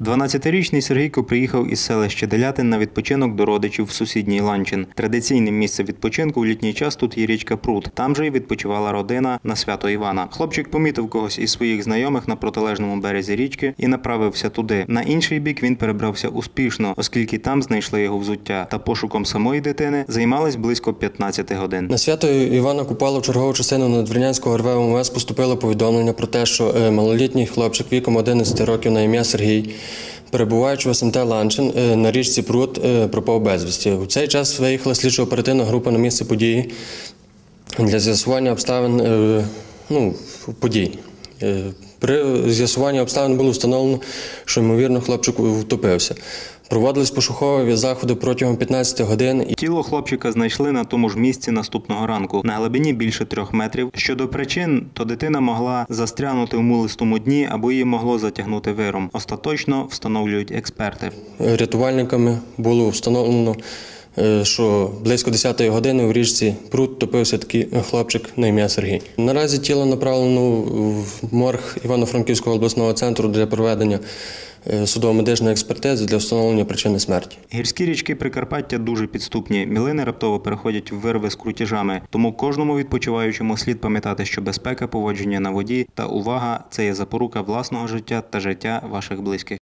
12-річний Сергійко приїхав із селища Делятин на відпочинок до родичів в сусідній Ланчин. Традиційним місце відпочинку в літній час тут є річка Прут. Там же й відпочивала родина на свято Івана. Хлопчик помітив когось із своїх знайомих на протилежному березі річки і направився туди. На інший бік він перебрався успішно, оскільки там знайшли його взуття. Та пошуком самої дитини займались близько 15 годин. На свято Івана Купала в чергову частину Надвірнянського РВ МВС поступило повідомлення про те, що е, малолітній хлопчик віком 11 років на ім'я Сергій, перебуваючи в СМТ Ланчин е, на річці Прут, е, пропав безвісті. У цей час виїхала слідчо-оперативна група на місце події для з'ясування обставин е, ну, подій. При з'ясуванні обставин було встановлено, що ймовірно хлопчик втопився. Проводились пошукові заходи протягом 15 годин. Тіло хлопчика знайшли на тому ж місці наступного ранку на глибині більше трьох метрів. Щодо причин, то дитина могла застрянути в мулистому дні або її могло затягнути виром. Остаточно встановлюють експерти. Рятувальниками було встановлено, що близько 10-ї години в річці Прут топився такий хлопчик на ім'я Сергій. Наразі тіло направлено в морг Івано-Франківського обласного центру для проведення е, судово-медичної експертизи для встановлення причини смерті. Гірські річки Прикарпаття дуже підступні. Мілини раптово переходять в вирви з крутіжами. Тому кожному відпочиваючому слід пам'ятати, що безпека поводження на воді та увага це є запорука власного життя та життя ваших близьких.